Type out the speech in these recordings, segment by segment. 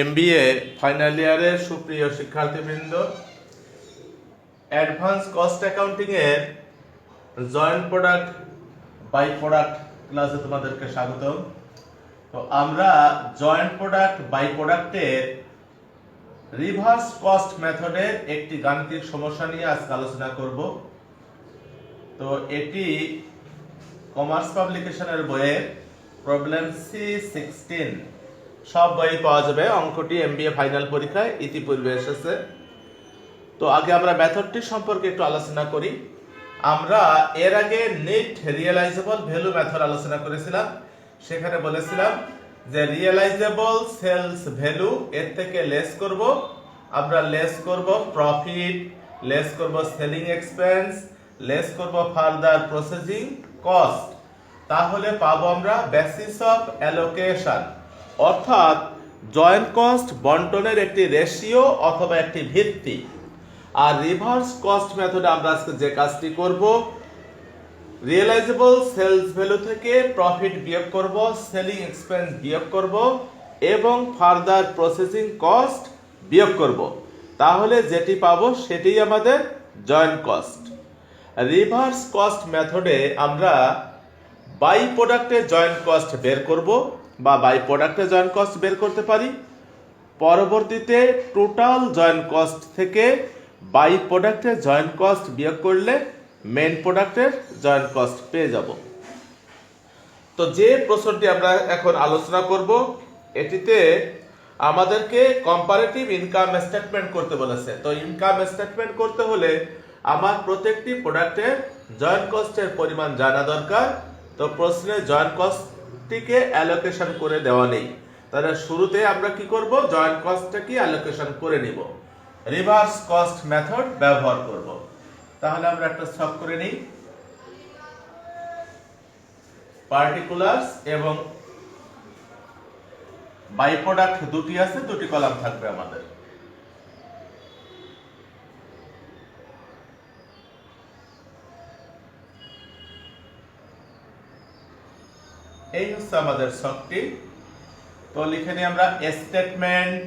MBA final ইয়ারের সুপ্রিয় শিক্ষার্থীবৃন্দ অ্যাডভান্স কস্ট অ্যাকাউন্টিং এর জয়েন্ট প্রোডাক্ট বাই প্রোডাক্ট ক্লাসে তোমাদেরকে স্বাগতম। তো আমরা জয়েন্ট প্রোডাক্ট বাই প্রোডাক্টের রিভার্স কস্ট মেথডের একটি গাণিতিক সমস্যা নিয়ে আজকে আলোচনা করব। তো এটি কমার্স পাবলিকেশনের বইয়ের প্রবলেম সি সিক্সটিন সব বই পাওয়া যাবে। অঙ্কটি এমবিএ ফাইনাল পরীক্ষায় ইতিপূর্বে এসেছে। তো আগে আমরা মেথডটি সম্পর্কে একটু আলোচনা করি। আমরা এর আগে নেট রিয়েলাইজেবল ভ্যালু মেথড আলোচনা করেছিলাম। সেখানে বলেছিলাম যে রিয়েলাইজেবল সেলস ভ্যালু এর থেকে লেস করব। আমরা লেস করব প্রফিট লেস করব সেলিং এক্সপেন্স লেস করব ফার্দার প্রসেসিং কস্ট তাহলে পাবো আমরা বেসিস অফ অ্যালোকেশন অর্থাৎ জয়েন্ট কস্ট বন্টনের একটি রেশিও অথবা একটি ভিত্তি। আর রিভার্স কস্ট মেথডে আমরা আজকে যে কাজটি করব, রিয়েলাইজেবল সেলস ভ্যালু থেকে প্রফিট বিয়োগ করব, সেলিং এক্সপেন্স বিয়োগ করব এবং ফার্দার প্রসেসিং কস্ট বিয়োগ করব। তাহলে যেটি পাবো সেটি আমাদের জয়েন্ট কস্ট রিভার্স কস্ট মেথডে আমরা বাই প্রোডাক্টে জয়েন্ট কস্ট বের করব বা বাই প্রোডাক্টে জয়েন্ট কস্ট বের করতে পারি। পরবর্তীতে টোটাল জয়েন্ট কস্ট থেকে বাই প্রোডাক্টের জয়েন্ট কস্ট বিয়োগ করলে মেন প্রোডাক্টের জয়েন্ট কস্ট পেয়ে যাব। তো যে প্রশ্নটি আমরা এখন আলোচনা করব, এটিতে আমাদেরকে কম্পারেটিভ ইনকাম স্টেটমেন্ট করতে বলেছে। তো ইনকাম স্টেটমেন্ট করতে হলে আমার প্রত্যেকটি প্রোডাক্টের জয়েন্ট কস্টের পরিমাণ জানা দরকার। তো প্রশ্নে জয়েন্ট কস্টটিকে অ্যালোকেশন করে দেওয়া নেই। তাহলে শুরুতে আমরা কি করব? জয়েন্ট কস্টটাকে অ্যালোকেশন করে নিব। রিভার্স কস্ট মেথড ব্যবহার করব। তাহলে আমরা একটা ছক করে নিই। পার্টিকুলার্স এবং বাই প্রোডাক্ট দুটি আছে, দুটি কলাম থাকবে আমাদের। এই হচ্ছে আমাদের ছকটি তো লিখে নিই আমরা statement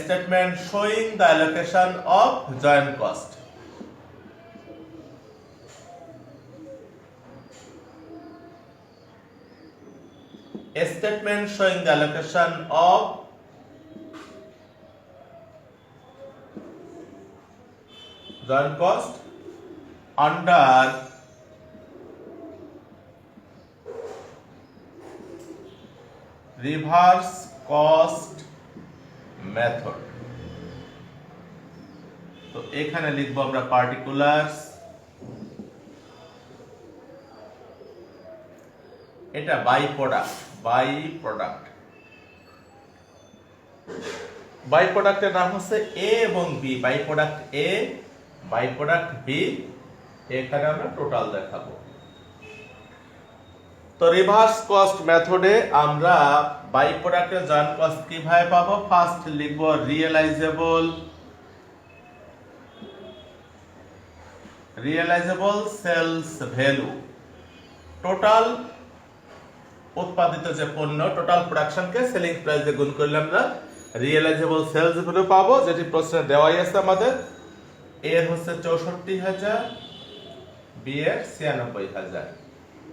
statement showing the allocation of joint cost statement showing the allocation of joint cost under reverse cost method তো এখানে লিখব আমরা পার্টিকুলার্স এটা by product by product by প্রোডাক্টের নাম হচ্ছে এ এবং B by product A by product B এখানে আমরা টোটাল দেখাবো। তো রিভার্স কস্ট মেথডে আমরা বাই প্রোডাক্টের জয়েন্ট কস্ট কীভাবে পাবো? ফার্স্ট লিখব realisable realisable sales value total উৎপাদিত যে পণ্য টোটাল প্রোডাকশনকে সেলিং প্রাইস দিয়ে গুণ করলে আমরা রিয়েলাইজেবল সেলস ভ্যালু পাবো, যেটি প্রশ্নে দেওয়াই আছে আমাদের। এর হচ্ছে চৌষট্টি হাজার বি এর ছিয়ানব্বই হাজার।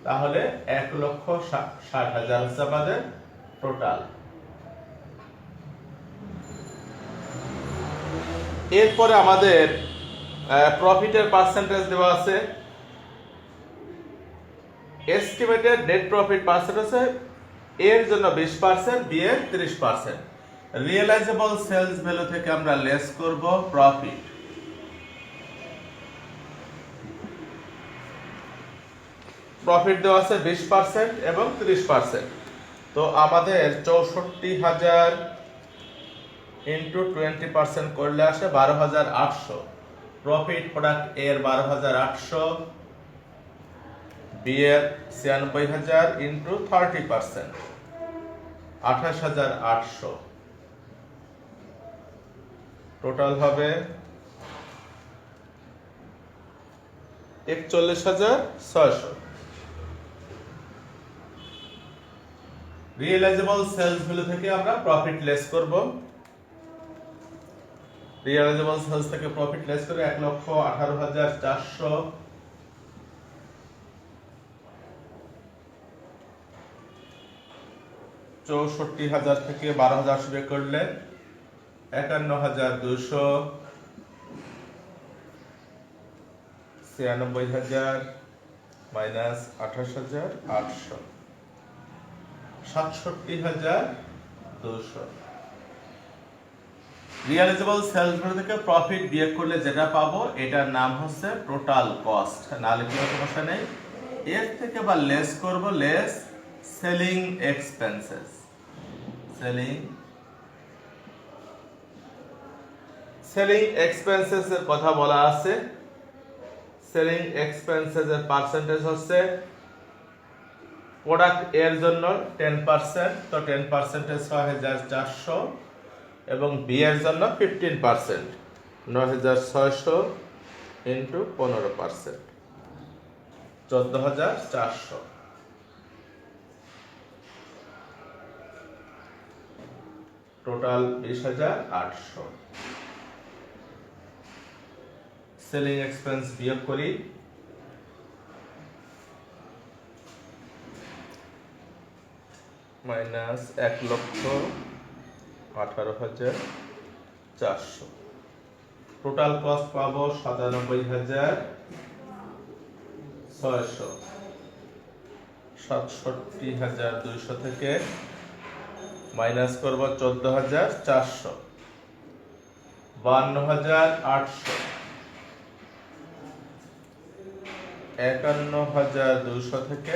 তাহলে এক লক্ষ ষাট হাজার হচ্ছে আমাদের টোটাল এরপরে আমাদের প্রফিটের পার্সেন্টেজ দেওয়া আছে। এস্টিমেটেড নেট প্রফিট পার্সেন্ট আছে, এর জন্য বিশ পার্সেন্ট বি তিরিশ পার্সেন্ট রিয়েলাইজেবল সেলস ভ্যালু থেকে আমরা লেস করব প্রফিট প্রফিট দেওয়া আছে বিশ পার্সেন্ট এবং তিরিশ পার্সেন্ট তো আমাদের চৌষট্টি হাজার ইন্টু টোয়েন্টি পার্সেন্ট করলে আসে বারো হাজার আটশো। প্রফিট প্রোডাক্টের বারো হাজার আটশো বি এর ছিয়ানব্বই হাজার ইন্টু থার্টি পার্সেন্ট আঠাশ হাজার আটশো। টোটাল হবে একচল্লিশ হাজার ছয়শো। রিয়েলাইজেবল সেলস ভ্যালু থেকে আমরা প্রফিট লেস করব। রিয়েলাইজেবল সেলস থেকে প্রফিট লেস করে এক লক্ষ আঠারো হাজার চারশো চৌষট্টি হাজার থেকে বারো হাজার শুরু করলে একান্ন হাজার দুশো ছিয়ানব্বই হাজার মাইনাস আঠাশ হাজার আটশো। সাতষট্টি হাজার দুশো। রিয়ালাইজেবল সেলস থেকে প্রফিট বিয়োগ করলে যেটা পাবো, এটার নাম হচ্ছে টোটাল কস্ট নাহলে কোনো সমস্যা নেই। এর থেকে বা লেস করব less selling expenses selling selling expenses এর কথা বলা আছে। সেলিং এক্সপেন্সেস এর পার্সেন্টেজ হচ্ছে প্রোডাক্টের জন্য টেন পার্সেন্ট তো টেন পার্সেন্টে ছয় হাজার চারশো এবং বি এর জন্য ফিফটিন পার্সেন্ট নয় হাজার ছয়শো ইন্টু পনেরো পার্সেন্ট চোদ্দ হাজার চারশো। টোটাল বিশ হাজার আটশো। সেলিং এক্সপেন্স বিয়োগ করি মাইনাস এক লক্ষ আঠারো হাজার চারশো। টোটাল কস্ট পাবো সাতানব্বই হাজার ছয়শো। সাতষট্টি হাজার দুইশো থেকে মাইনাস করব চোদ্দ হাজার চারশো। বান্ন হাজার আটশো। একান্ন হাজার দুইশো থেকে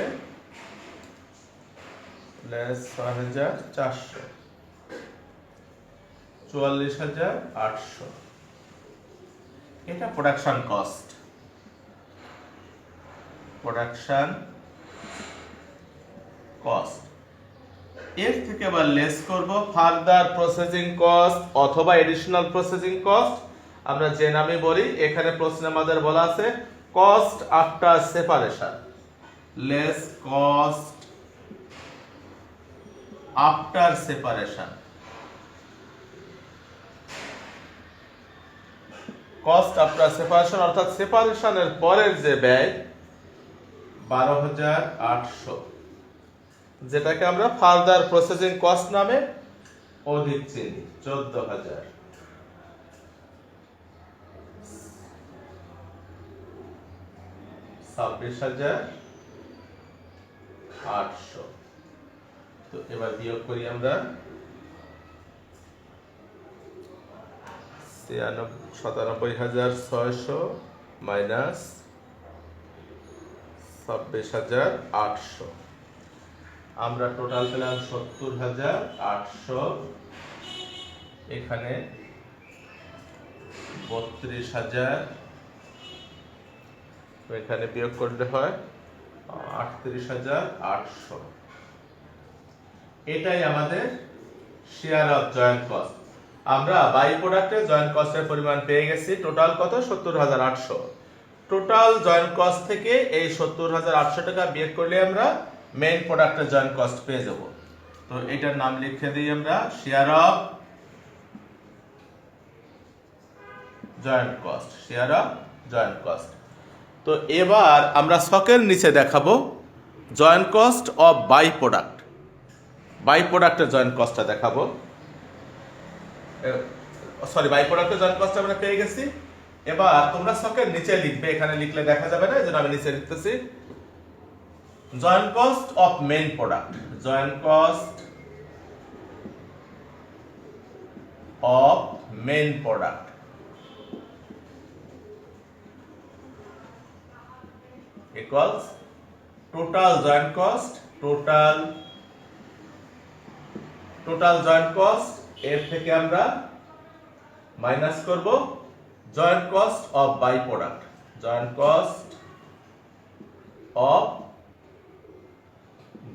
লেস ছয় হাজার চারশো। চুয়াল্লিশ হাজার আটশো। এটা প্রোডাকশন কস্ট প্রোডাকশন কস্ট এর থেকে আবার লেস করব ফার্দার প্রসেসিং কস্ট অথবা এডিশনাল প্রসেসিং কস্ট আমরা যে নামে বলি, এখানে প্রশ্নে আমাদের বলা আছে cost after separation less cost after separation cost after separation অর্থাৎ সেপারেশনের পরের যে ব্যয়, বারো হাজার আটশো। যেটাকে আমরা ফার্দার প্রসেসিং কস্ট নামে অধিক চিনি, চোদ্দ হাজার। ছাব্বিশ হাজার আটশো। তো এবার বিয়োগ করি আমরা। সাতানব্বই হাজার ছয়শো মাইনাস ছাব্বিশ হাজার আটশো। আমরা টোটাল পেলাম সত্তর হাজার আটশো। এখানে বত্রিশ হাজার। এখানে বিয়োগ করলে হয় আটত্রিশ হাজার আটশো। এটাই আমাদের শেয়ার অফ জয়েন্ট কস্ট আমরা বাই প্রোডাক্টে জয়েন্ট কস্টের পরিমাণ পেয়ে গেছি টোটাল কত? সত্তর হাজার আটশো। টোটাল জয়েন্ট কস্ট থেকে এই সত্তর হাজার আটশো টাকা বিয়োগ করলে আমরা মেইন প্রোডাক্টের জয়েন্ট কস্ট পেয়ে যাব। তো এটার নাম লিখে দিই আমরা share of joint cost share of joint cost তো এবার আমরা শখের নিচে দেখাবো joint cost of by product by প্রোডাক্টের জয়েন্ট কস্টটা দেখাবো। সরি বাই প্রোডাক্টের জয়েন্ট কস্ট আমরা পেয়ে গেছি। এবার তোমরা শখের নিচে লিখবে, এখানে লিখলে দেখা যাবে না, এই জন্য আমি নিচে লিখতেছি। Joint cost of main product joint cost of main product equals total joint cost, total total joint cost এর থেকে আমরা মাইনাস করব joint cost of by product joint cost of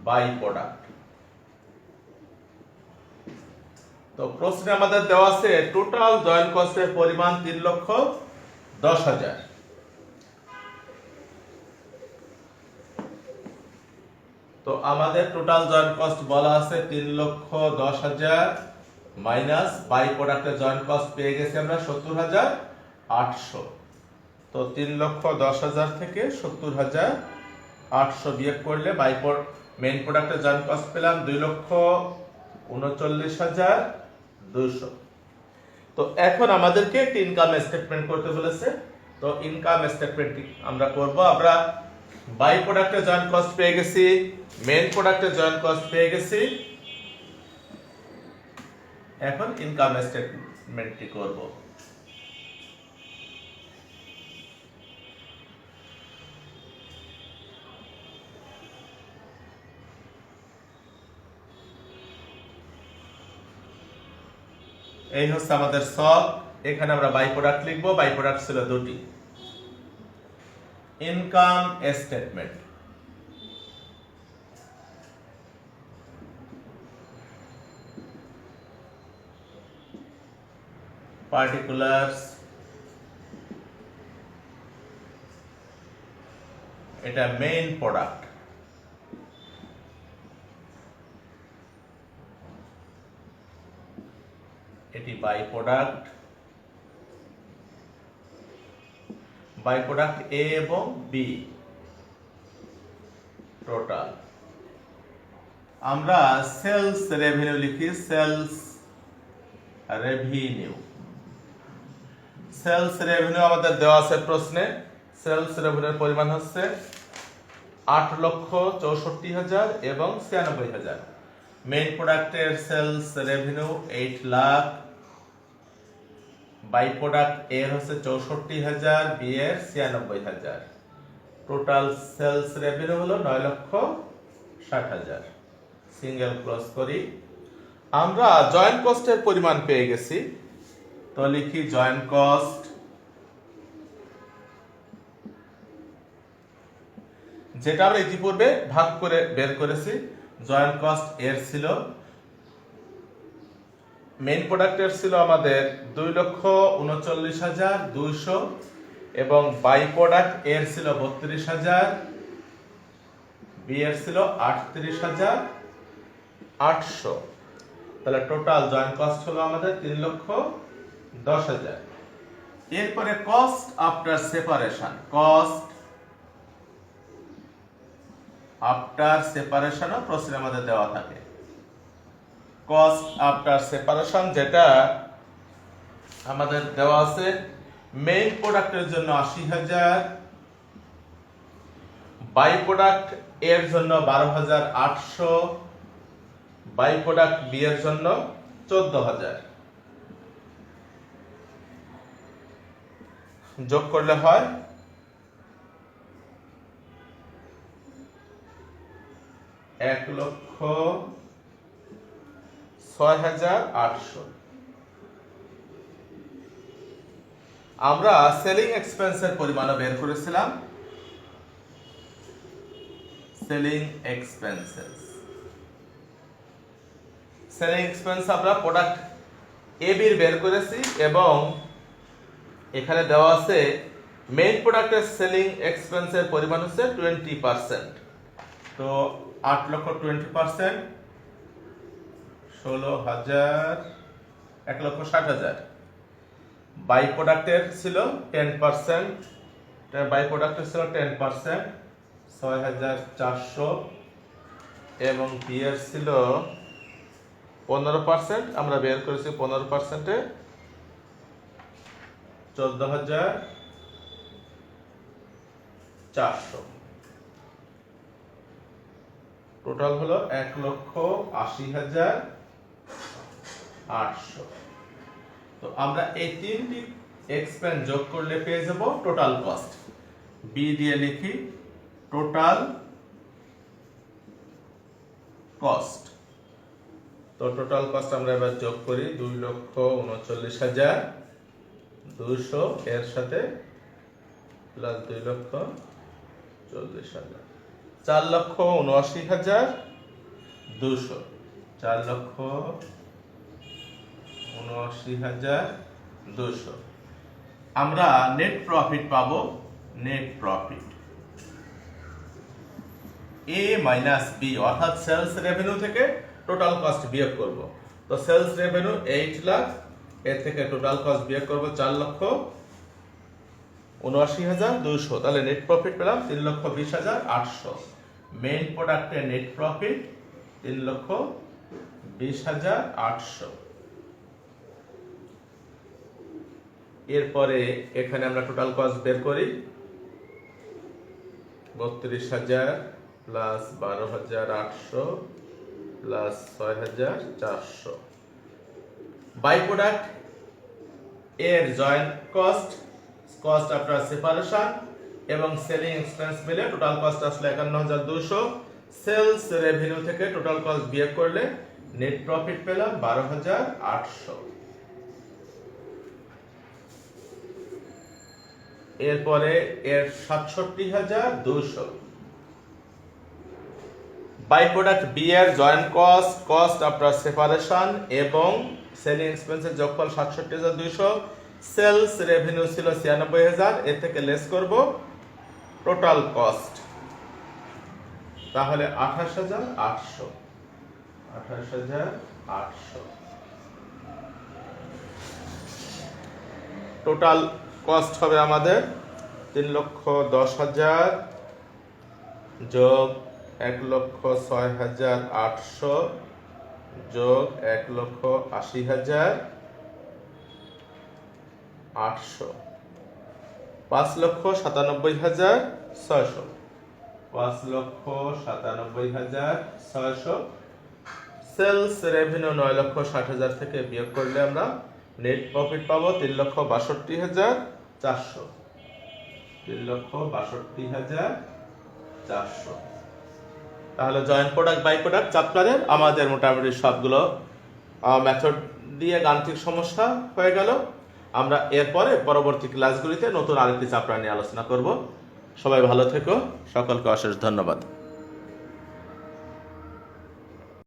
by product তো প্রশ্নে আমাদের দেওয়া আছে টোটাল জয়েন্ট কস্টের পরিমাণ তিন লক্ষ দশ হাজার। তো আমাদের টোটাল জয়েন্ট কস্ট বলা আছে তিন লক্ষ দশ হাজার মাইনাস বাই প্রোডাক্টের জয়েন্ট কস্ট পেয়ে গেছি আমরা সত্তর হাজার আটশো। তো তিন লক্ষ দশ হাজার থেকে সত্তর হাজার আটশো বিয়োগ করলে বাই মেইন প্রোডাক্টের জয়েন্ট কস্ট পেলাম দুই লক্ষ উনচল্লিশ হাজার দুইশো। তো এখন আমাদেরকে একটি ইনকাম স্টেটমেন্ট করতে বলেছে। তো ইনকাম স্টেটমেন্ট আমরা করব? আমরা বাই প্রোডাক্টের জয়েন্ট কস্ট পেয়ে গেছি মেন প্রোডাক্টের জয়েন্ট কস্ট পেয়ে গেছি। এখন ইনকাম স্টেটমেন্টটি করব। এই হচ্ছে আমাদের সব এখানে আমরা বাই প্রোডাক্ট লিখব বাই প্রোডাক্ট ছিল দুটি। Income statement. পার্টিকুলার্স এটা মেইন প্রোডাক্ট। এটি by product. By product A এবং বি টোটাল আমরা সেলস রেভিনিউ লিখি সেলস রেভিনিউ সেলস রেভিনিউ আমাদের দেওয়া আছে প্রশ্নে। সেলস রেভিনিউর পরিমাণ হচ্ছে আট লক্ষ চৌষট্টি হাজার এবং ছিয়ানব্বই হাজার। মেইন প্রোডাক্টের sales revenue eight lakh by প্রোডাক্টের হচ্ছে চৌষট্টি হাজার বি এর ছিয়ানব্বই হাজার। টোটাল সেলস রেভিনিউ হলো নয় লক্ষ ষাট হাজার। সিঙ্গেল ক্লোজ করি। আমরা জয়েন্ট কস্টের পরিমাণ পেয়ে গেছি। তো লিখি জয়েন্ট কস্ট যেটা আমরা ইতিপূর্বে ভাগ করে বের করেছি জয়েন্ট কস্ট এর ছিল মেইন প্রোডাক্টের ছিল আমাদের দুই লক্ষ উনচল্লিশ হাজার দুইশো এবং বাই প্রোডাক্টের ছিল বত্রিশ হাজার বি এর ছিল আটত্রিশ হাজার আটশো। তাহলে টোটাল জয়েন্ট কস্ট হলো আমাদের তিন লক্ষ দশ হাজার। এরপরে cost after separation cost after সেপারেশনও প্রশ্নে আমাদের দেওয়া থাকে। কস্ট আফটার সেপারেশন যেটা আমাদের দেওয়া আছে মেইন প্রোডাক্টের জন্য আশি হাজার বাই প্রোডাক্টের জন্য বারো হাজার আটশো বাই প্রোডাক্ট বি এর জন্য চোদ্দ হাজার। যোগ করলে হয় এক লক্ষ ছয় হাজার আটশো। আমরা সেলিং এক্সপেন্সের পরিমাণও বের করেছিলাম। সেলিং এক্সপেন্সেস সেলিং এক্সপেন্স আমরা প্রোডাক্ট এ বির বের করেছি এবং এখানে দেওয়া আছে মেইন প্রোডাক্টের সেলিং এক্সপেন্সের পরিমাণ হচ্ছে টোয়েন্টি পার্সেন্ট তো আট লক্ষ টোয়েন্টি পার্সেন্ট ষোলো হাজার, এক লক্ষ ষাট হাজার। বাই প্রোডাক্টের ছিল টেন পার্সেন্ট বাই প্রোডাক্টের ছিল টেন পার্সেন্ট ছয় হাজার চারশো, এবং বিয়ের ছিল পনেরো পার্সেন্ট আমরা বের করেছি পনেরো পার্সেন্টে চোদ্দ হাজার চারশো। টোটাল হলো এক লক্ষ আশি হাজার আটশো। তো আমরা এই তিনটি এক্সপেন্স যোগ করলে পেয়ে যাব টোটাল কস্ট বি দিয়ে লিখি টোটাল কস্ট তো টোটাল কস্ট আমরা এবার যোগ করি দুই লক্ষ উনচল্লিশ হাজার দুইশো, এর সাথে প্লাস দুই লক্ষ চল্লিশ হাজার। চার লক্ষ উনআশি হাজার দুশো চার লক্ষ উনআশি হাজার দুশো আমরা নেট প্রফিট পাবো net profit A minus B অর্থাৎ সেলস রেভিনিউ থেকে টোটাল কস্ট বিয়োগ করব। তো সেলস রেভিনিউ এইট লাখ এর থেকে টোটাল কস্ট বিয়োগ করব চার লক্ষ উনআশি হাজার দুশো তাহলে নেট প্রফিট পেলাম তিন লক্ষ বিশ হাজার আটশো। মেইন প্রোডাক্টের নেট প্রফিট তিন লক্ষ বিশ হাজার আটশো। এরপরে এখানে আমরা টোটাল কস্ট বের করি। বত্রিশ হাজার প্লাস বারো হাজার আটশো প্লাস ছয় হাজার চারশো। বাই প্রোডাক্টের জয়েন্ট কস্ট কস্ট আপনার সেপারেশন এবং সেলিং এক্সপেন্স মিলে টোটাল কস্ট আসলে একান্ন হাজার দুশো সেলস রেভিনিউ থেকে টোটাল কস্ট বিয়োগ করলে নেট প্রফিট পেলাম বারো হাজার আটশো। এরপরে এর সাতষট্টি হাজার দুশো বাই প্রোডাক্ট বি এর জয়েন্ট কস্ট কস্ট আপনার সেপারেশন এবং সেলিং এক্সপেন্সের যোগফল সাতষট্টি হাজার দুইশো। সেলস রেভিনিউ ছিল ছিয়ানব্বই হাজার, এর থেকে লেস করব টোটাল কস্ট তাহলে আঠাশ হাজার আটশো। আঠাশ হাজার আটশো। টোটাল কস্ট হবে আমাদের তিন লক্ষ দশ হাজার যোগ এক লক্ষ ছয় হাজার আটশো যোগ এক লক্ষ আশি হাজার আটশো। পাঁচ লক্ষ সাতানব্বই হাজার ছয়শো। পাঁচ লক্ষ সাতানব্বই হাজার ছয়শো। সেলস রেভিনিউ নয় লক্ষ ষাট হাজার থেকে বিয়োগ করলে আমরা নেট প্রফিট পাবো তিন লক্ষ বাষট্টি হাজার চারশো। তিন লক্ষ বাষট্টি হাজার চারশো। তাহলে জয়েন্ট প্রোডাক্ট বাই প্রোডাক্ট চ্যাপ্টারের আমাদের মোটামুটি সবগুলো মেথড দিয়ে গাণিতিক সমস্যা হয়ে গেল। আমরা এরপরে পরবর্তী ক্লাসগুলিতে নতুন আরেকটি চ্যাপ্টার নিয়ে আলোচনা করব। সবাই ভালো থেকো। সকলকে অশেষ ধন্যবাদ।